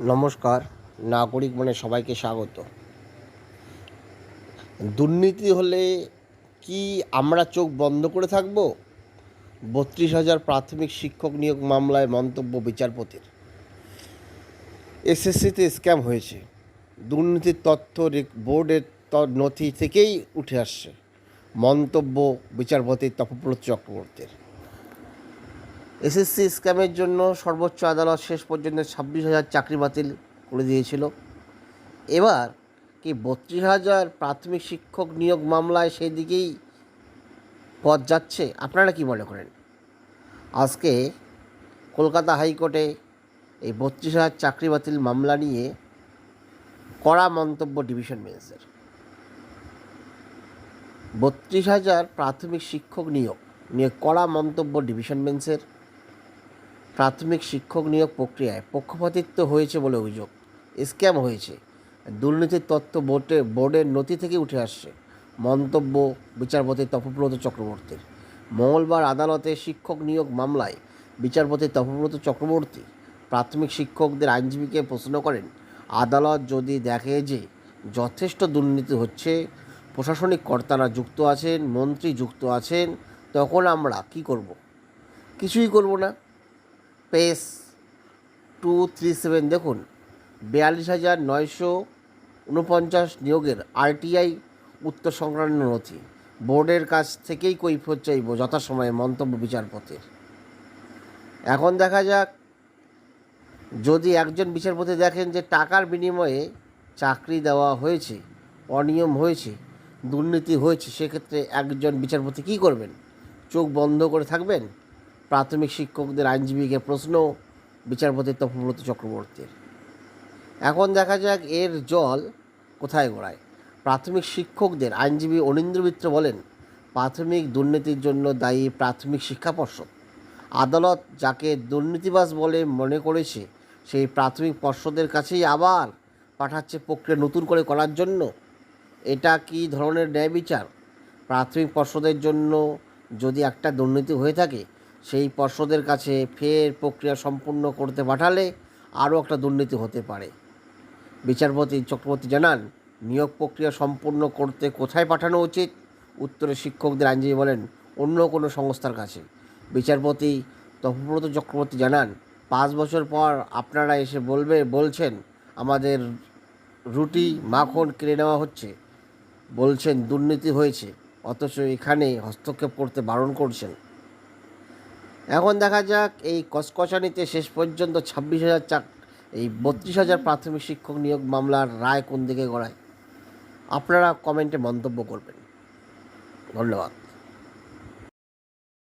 নমস্কার, নাগরিক মানে সবাইকে স্বাগত। দুর্নীতি হলে কি আমরা চোখ বন্ধ করে থাকব? বত্রিশ হাজার প্রাথমিক শিক্ষক নিয়োগ মামলায় মন্তব্য বিচারপতির। এসএসসিতে স্ক্যাম হয়েছে। দুর্নীতির তথ্য বোর্ডের নথি থেকেই উঠে আসছে। মন্তব্য বিচারপতি তপব্রত চক্রবর্তীর। এসএসসি স্ক্যামের জন্য সর্বোচ্চ আদালত শেষ পর্যন্ত ছাব্বিশ হাজার চাকরি বাতিল করে দিয়েছিল। এবার কি বত্রিশ হাজার প্রাথমিক শিক্ষক নিয়োগ মামলায় সেই দিকেই পথ যাচ্ছে? আপনারা কি মনে করেন? আজকে কলকাতা হাইকোর্টে এই বত্রিশ হাজার চাকরি বাতিল মামলা নিয়ে কড়া মন্তব্য ডিভিশন বেঞ্চের। বত্রিশ হাজার প্রাথমিক শিক্ষক নিয়োগ নিয়ে কড়া মন্তব্য ডিভিশন বেঞ্চের। প্রাথমিক শিক্ষক নিয়োগ প্রক্রিয়ায় পক্ষপাতিত্ব হয়েছে বলে অভিযোগ। স্ক্যাম হয়েছে। দুর্নীতির তথ্য বোর্ডে বোর্ডের নথি থেকে উঠে আসছে মন্তব্য বিচারপতি তপব্রত চক্রবর্তীর। মঙ্গলবার আদালতে শিক্ষক নিয়োগ মামলায় বিচারপতি তপব্রত চক্রবর্তী প্রাথমিক শিক্ষকদের আইনজীবীকে প্রশ্ন করেন, আদালত যদি দেখে যে যথেষ্ট দুর্নীতি হচ্ছে, প্রশাসনিক কর্তারা যুক্ত আছেন, মন্ত্রী যুক্ত আছেন, তখন আমরা কি করব? কিছুই করব না। পেস টু থ্রি সেভেন দেখুন, বিয়াল্লিশ হাজার নয়শো উনপঞ্চাশ নিয়োগের আরটিআই উত্তর সংক্রান্ত নথি। বোর্ডের কাছ থেকেই কৈফত চাইব যথাসময়ে মন্তব্য বিচারপতির। এখন দেখা যাক, যদি একজন বিচারপতি দেখেন যে টাকার বিনিময়ে চাকরি দেওয়া হয়েছে, অনিয়ম হয়েছে, দুর্নীতি হয়েছে, সেক্ষেত্রে একজন বিচারপতি কী করবেন? চোখ বন্ধ করে থাকবেন? প্রাথমিক শিক্ষকদের আইনজীবীকে প্রশ্ন, বিচারপতি তপব্রত চক্রবর্তীর। এখন দেখা যাক এর জল কোথায় গড়ায়। প্রাথমিক শিক্ষকদের আইনজীবী অনিন্দ্র মিত্র বলেন, প্রাথমিক দুর্নীতির জন্য দায়ী প্রাথমিক শিক্ষা পর্ষদ। আদালত যাকে দুর্নীতিবাজ বলে মনে করেছে, সেই প্রাথমিক পর্ষদের কাছেই আবার পাঠাচ্ছে প্রক্রিয়া নতুন করে করার জন্য। এটা কি ধরনের ন্যায় বিচার? প্রাথমিক পর্ষদের জন্য যদি একটা দুর্নীতি হয়ে থাকে সেই পর্ষদের কাছে ফের প্রক্রিয়া সম্পূর্ণ করতে পাঠালে আরও একটা দুর্নীতি হতে পারে। বিচারপতি চক্রবর্তী জানান, নিয়োগ প্রক্রিয়া সম্পূর্ণ করতে কোথায় পাঠানো উচিত? উত্তরে শিক্ষকদের আইনজীবী বলেন, অন্য কোনো সংস্থার কাছে। বিচারপতি তপব্রত চক্রবর্তী জানান, পাঁচ বছর পর আপনারা এসে বলবে, বলছেন, আমাদের রুটি মাখন কেড়ে নেওয়া হচ্ছে। বলছেন, দুর্নীতি হয়েছে, অথচ এখানে হস্তক্ষেপ করতে বারণ করছেন। এখন দেখা যাক এই কসকসানিতে শেষ পর্যন্ত ছাব্বিশ হাজার চাক এই বত্রিশ হাজার প্রাথমিক শিক্ষক নিয়োগ মামলার রায় কোন দিকে গড়ায়? আপনারা কমেন্টে মন্তব্য করবেন। ধন্যবাদ।